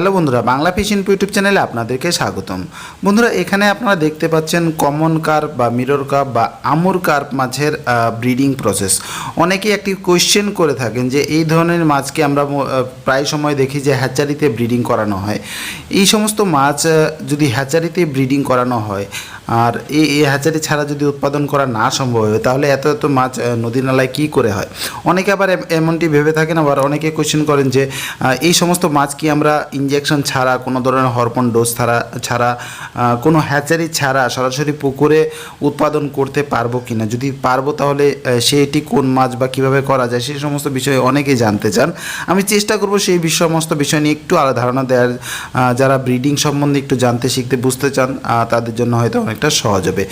Hello বন্ধুরা, Bangla fish YouTube চ্যানেলে আপনাদেরকে স্বাগতম। বন্ধুরা, এখানে আপনারা দেখতে পাচ্ছেন কমন কার্প বা মিরর কার্প বা আমুর কার্প মাছের ব্রিডিং প্রসেস অনেকেই একটি কোয়েশ্চেন করে থাকেন যে এই ধরনের মাছকে আমরা প্রায় সময় দেখি যে হ্যাচারিতে ব্রিডিং করানো হয়। এই সমস্ত মাছ যদি হ্যাচারিতে ব্রিডিং করানো হয় আর এই এই হ্যাচারি ছাড়া যদি উৎপাদন করা না সম্ভব হয়, তাহলে এত এত মাছ নদী নালায় কী করে হয়? অনেকে আবার এম- এমনটি ভেবে থাকেন, আবার অনেকে কোয়েশ্চেন করেন যে এই সমস্ত মাছ কি আমরা ইঞ্জেকশন ছাড়া, কোনো ধরনের হরমোন ডোজ ছাড়া ছাড়া কোনো হ্যাচারি ছাড়া সরাসরি পুকুরে উৎপাদন করতে পারব কি না যদি পারব তাহলে সেটি কোন মাছ বা কীভাবে করা যায়, সেই সমস্ত বিষয়ে অনেকেই জানতে চান। আমি চেষ্টা করব সেই সমস্ত বিষয় নিয়ে একটু আলাদা ধারণা দেওয়ার যারা ব্রিডিং সম্বন্ধে একটু জানতে শিখতে বুঝতে চান তাদের জন্য হয়তো অনেকটা সহজ হবে।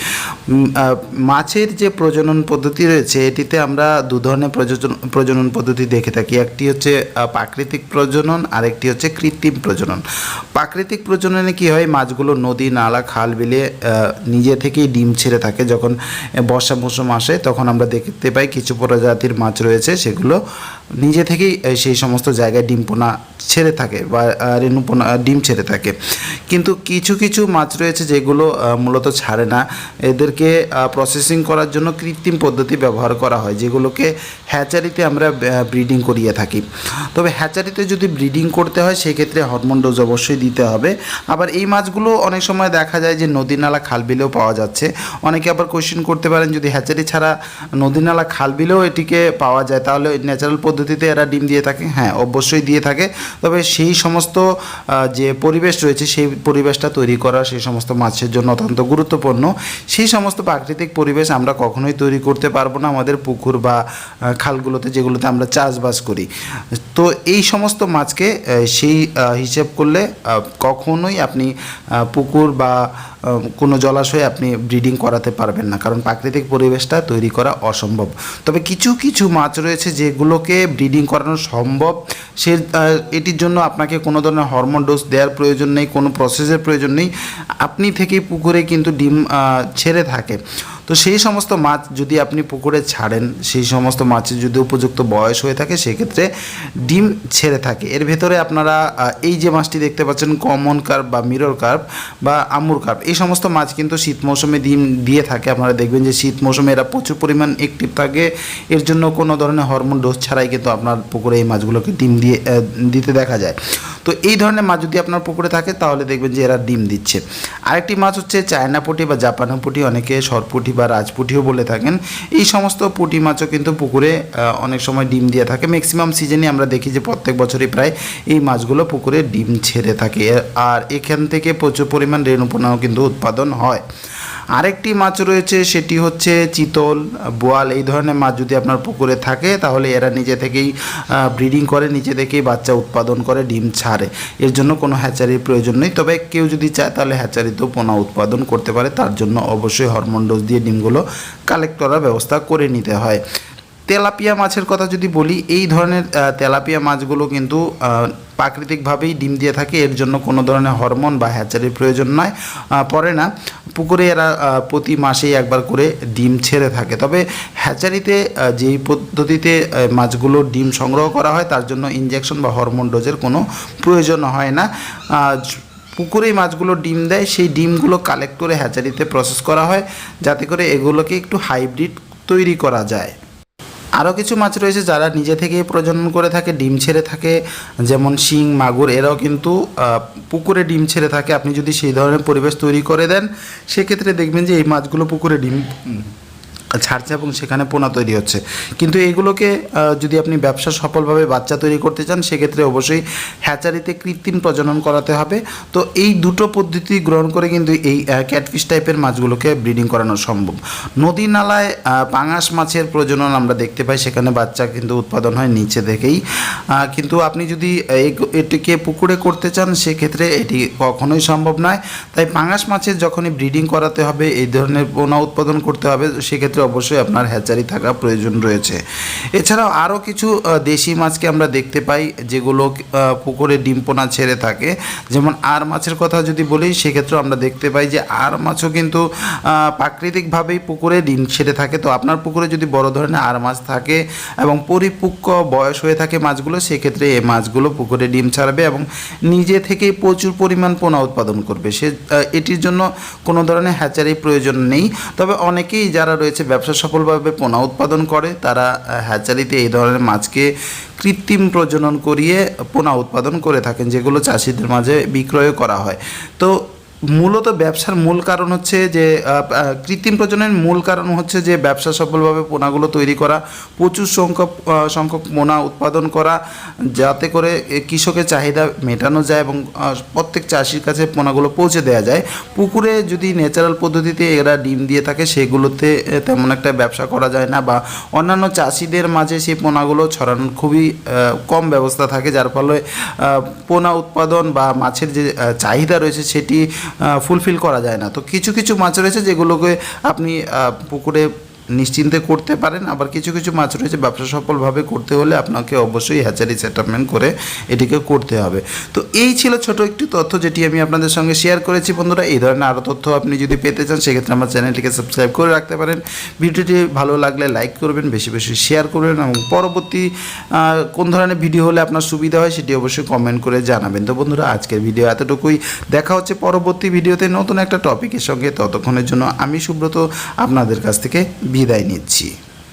মাছের যে প্রজনন পদ্ধতি রয়েছে, এটিতে আমরা দু ধরনের প্রযোজন প্রজনন পদ্ধতি দেখে থাকি। একটি হচ্ছে প্রাকৃতিক প্রজনন আর একটি হচ্ছে কৃত্রিম প্রজনন। প্রাকৃতিক প্রজননে কি হয়, মাছগুলো নদী, নালা, খাল বিলে নিজে থেকেই ডিম ছেড়ে থাকে। যখন বর্ষা মৌসুম আসে, তখন আমরা দেখতে পাই কিছু প্রজাতির মাছ রয়েছে, সেগুলো নিজে থেকেই সেই সমস্ত জায়গায় ডিম পোনা ছেড়ে থাকে বা আহ, রেণু ডিম ছেড়ে থাকে। কিন্তু কিছু কিছু মাছ রয়েছে যেগুলো মূলত ছাড়ে না। এদেরকে প্রসেসিং করার জন্য কৃত্রিম পদ্ধতি ব্যবহার করা হয় যেগুলোকে হ্যাচারিতে আমরা ব্রিডিং করিয়ে থাকি। তবে হ্যাচারিতে যদি ব্রিডিং করতে হয় সেক্ষেত্রে হরমোন ডোজ অবশ্যই দিতে হবে। আবার এই মাছগুলো অনেক সময় দেখা যায় যে নদী নালা খাল বিলেও পাওয়া যাচ্ছে। অনেকে আবার কোশ্চেন করতে পারেন যদি হ্যাচারি ছাড়া নদী নালা খাল বিলেও এটিকে পাওয়া যায় তাহলে ন্যাচারাল পদ্ধতিতে এরা ডিম দিয়ে থাকে? হ্যাঁ অবশ্যই দিয়ে থাকে। তবে সেই সমস্ত যে পরিবেশ রয়েছে, সেই পরিবেশটা তৈরি করা, সেই সমস্ত মাছের জন্য অত্যন্ত গুরুত্বপূর্ণ। সেই সমস্ত প্রাকৃতিক পরিবেশ আমরা কখনোই তৈরি করতে পারব না। আমাদের পুকুর বা খালগুলোতে যেগুলোতে আমরা চাষবাস করি। তো এই সমস্ত মাছকে সেই হিসেব করলে কখনোই আপনি পুকুর বা কোনো জলাশয়ে আপনি ব্রিডিং করাতে পারবেন না, কারণ প্রাকৃতিক পরিবেশটা তৈরি করা অসম্ভব। তবে কিছু কিছু মাছ রয়েছে যেগুলোকে ব্রিডিং করানো সম্ভব। সে এটির জন্য আপনাকে কোনো ধরনের হরমোন ডোজ দেওয়ার প্রয়োজন নেই, কোনো প্রসেসের প্রয়োজন নেই। আপনি থেকেই পুকুরে কিন্তু ডিম ছেড়ে থাকে। তো সেই সমস্ত মাছ যদি আপনি পুকুরে ছাড়েন, সেই সমস্ত মাছের যদি উপযুক্ত বয়স হয়ে থাকে, সেক্ষেত্রে ডিম ছেড়ে থাকে। এর ভেতরে আপনারা এই যে মাছটি দেখতে পাচ্ছেন, কমন কার্প বা মিরর কার্প বা আমুর কার্প, এই সমস্ত মাছ কিন্তু শীত মৌসুমে ডিম দিয়ে থাকে। আপনারা দেখবেন যে শীত মৌসুমে এরা প্রচুর পরিমাণ অ্যাক্টিভ থাকে। এর জন্য কোনো ধরনের হরমোন ডোজ ছাড়াই কিন্তু আপনার পুকুরে এই মাছগুলোকে ডিম দিয়ে দিতে দেখা যায়। তো এই ধরনের মাছ যদি আপনার পুকুরে থাকে, তাহলে দেখবেন যে এরা ডিম দিচ্ছে। আরেকটি মাছ হচ্ছে চায়না পুঁটি বা জাপানা পুঁটি অনেকে সরপুঁটি বা রাজপুটিও বলে থাকেন, এই সমস্ত পুঁটি মাছও কিন্তু পুকুরে অনেক সময় ডিম দিয়ে থাকে। ম্যাক্সিমাম সিজনে আমরা দেখি যে প্রত্যেক বছরই প্রায় এই মাছগুলো পুকুরে ডিম ছেড়ে থাকে। আর এখান থেকে প্রচুর পরিমাণ রেণুপোনাও কিন্তু উৎপাদন হয়। আরেকটি মাছ রয়েছে, সেটি হচ্ছে চিতল বোয়াল। এই ধরনের মাছ যদি আপনার পুকুরে থাকে, তাহলে এরা নিজে থেকেই ব্রিডিং করে, নিজে থেকেই বাচ্চা উৎপাদন করে, ডিম ছাড়ে। এর জন্য কোনো হ্যাচারির প্রয়োজন নেই। তবে কেউ যদি চায়, তাহলে হ্যাচারিতেও পোনা উৎপাদন করতে পারে। তার জন্য অবশ্যই হরমোন ডোজ দিয়ে ডিমগুলো কালেক্ট করার ব্যবস্থা করে নিতে হয়। তেলাপিয়া মাছের কথা যদি বলি, এই ধরনের তেলাপিয়া মাছগুলো কিন্তু প্রাকৃতিকভাবেই ডিম দিয়ে থাকে। এর জন্য কোনো ধরনের হরমোন বা হ্যাচারির প্রয়োজন নয় পড়ে না পুকুরে এরা প্রতি মাসেই একবার করে ডিম ছেড়ে থাকে। তবে হ্যাচারিতে যেই পদ্ধতিতে মাছগুলো ডিম সংগ্রহ করা হয়, তার জন্য ইঞ্জেকশন বা হরমোন ডোজের কোনো প্রয়োজন হয় না। পুকুরেই মাছগুলো ডিম দেয়, সেই ডিমগুলো কালেক্ট করে হ্যাচারিতে প্রসেস করা হয়, যাতে করে এগুলোকে একটু হাইব্রিড তৈরি করা যায়। আরও কিছু মাছ রয়েছে যারা নিজে থেকেই প্রজনন করে থাকে, ডিম ছেড়ে থাকে, যেমন শিং, মাগুর, এরাও কিন্তু পুকুরে ডিম ছেড়ে থাকে। আপনি যদি সেই ধরনের পরিবেশ তৈরি করে দেন, সেক্ষেত্রে দেখবেন যে এই মাছগুলো পুকুরে ডিম ছাড়ছে এবং সেখানে পোনা তৈরি হচ্ছে। কিন্তু এইগুলোকে আহ, যদি আপনি ব্যবসা সফলভাবে বাচ্চা তৈরি করতে চান সেক্ষেত্রে অবশ্যই হ্যাচারিতে কৃত্রিম প্রজনন করাতে হবে। তো এই দুটো পদ্ধতি গ্রহণ করে কিন্তু এই ক্যাটফিশ টাইপের মাছগুলোকে ব্রিডিং করানো সম্ভব। নদী নালায় পাঙাশ মাছের প্রজনন আমরা দেখতে পাই সেখানে বাচ্চা কিন্তু উৎপাদন হয় নিচে থেকেই। কিন্তু আপনি যদি এটিকে পুকুরে করতে চান সেক্ষেত্রে এটি কখনোই সম্ভব নয়। তাই পাঙাশ মাছের যখনই ব্রিডিং করাতে হবে এই ধরনের পোনা উৎপাদন করতে হবে সেক্ষেত্রে সেক্ষেত্রে অবশ্যই আপনার হ্যাচারি থাকা প্রয়োজন রয়েছে। এছাড়াও আরও কিছু দেশি মাছকে আমরা দেখতে পাই যেগুলো পুকুরে ডিম পোনা ছেড়ে থাকে। যেমন আর মাছের কথা যদি বলি সেক্ষেত্রে আমরা দেখতে পাই যে আর মাছও কিন্তু প্রাকৃতিকভাবেই পুকুরে ডিম ছেড়ে থাকে। তো আপনার পুকুরে যদি বড় ধরনের আর মাছ থাকে এবং পরিপক্ক বয়স হয়ে থাকে মাছগুলো, সেক্ষেত্রে এই মাছগুলো পুকুরে ডিম ছাড়বে এবং নিজে থেকেই প্রচুর পরিমাণ পোনা উৎপাদন করবে। সে এটির জন্য কোনো ধরনের হ্যাচারি প্রয়োজন নেই। তবে অনেকেই যারা রয়েছে ব্যবসা সফলভাবে পোনা উৎপাদন করে, তারা হ্যাচারিতে এই ধরনের মাছকে কৃত্রিম প্রজনন করিয়ে পোনা উৎপাদন করে থাকেন, যেগুলো চাষিদের মাঝে বিক্রয় করা হয়। তো মূলত ব্যবসার মূল কারণ হচ্ছে যে কৃত্রিম প্রজননের মূল কারণ হচ্ছে যে, ব্যবসা সফলভাবে পোনাগুলো তৈরি করা, প্রচুর সংখ্যক সংখ্যক পোনা উৎপাদন করা, যাতে করে কৃষকের চাহিদা মেটানো যায় এবং প্রত্যেক চাষির কাছে পোনাগুলো পৌঁছে দেওয়া যায়। পুকুরে যদি ন্যাচারাল পদ্ধতিতে এরা ডিম দিয়ে থাকে, সেগুলোতে তেমন একটা ব্যবসা করা যায় না বা অন্যান্য চাষিদের মাঝে সেই পোনাগুলো ছড়ানোর খুবই কম ব্যবস্থা থাকে, যার ফলে পোনা উৎপাদন বা মাছের যে চাহিদা রয়েছে, সেটি ফুলফিল করা যায় না। তো কিছু কিছু মাছ রয়েছে যেগুলোকে আপনি পুকুরে নিশ্চিন্তে করতে পারেন। আবার কিছু কিছু মাছ রয়েছে, ব্যবসা সফলভাবে করতে হলে আপনাকে অবশ্যই হ্যাচারি সেটেলমেন্ট করে এটিকে করতে হবে। তো এই ছিল ছোট একটি তথ্য যেটি আমি আপনাদের সঙ্গে শেয়ার করেছি। বন্ধুরা, এই ধরনের আরও তথ্য আপনি যদি পেতে চান, সেক্ষেত্রে আমার চ্যানেলটিকে সাবস্ক্রাইব করে রাখতে পারেন। ভিডিওটি ভালো লাগলে লাইক করবেন, বেশি বেশি শেয়ার করবেন এবং পরবর্তী কোন ধরনের ভিডিও হলে আপনার সুবিধা হয় সেটি অবশ্যই কমেন্ট করে জানাবেন। তো বন্ধুরা, আজকের ভিডিও এতটুকুই। দেখা হচ্ছে পরবর্তী ভিডিওতে নতুন একটা টপিকের সঙ্গে। ততক্ষণের জন্য আমি সুব্রত, আপনাদের কাছ থেকে বিদায় নিচ্ছি।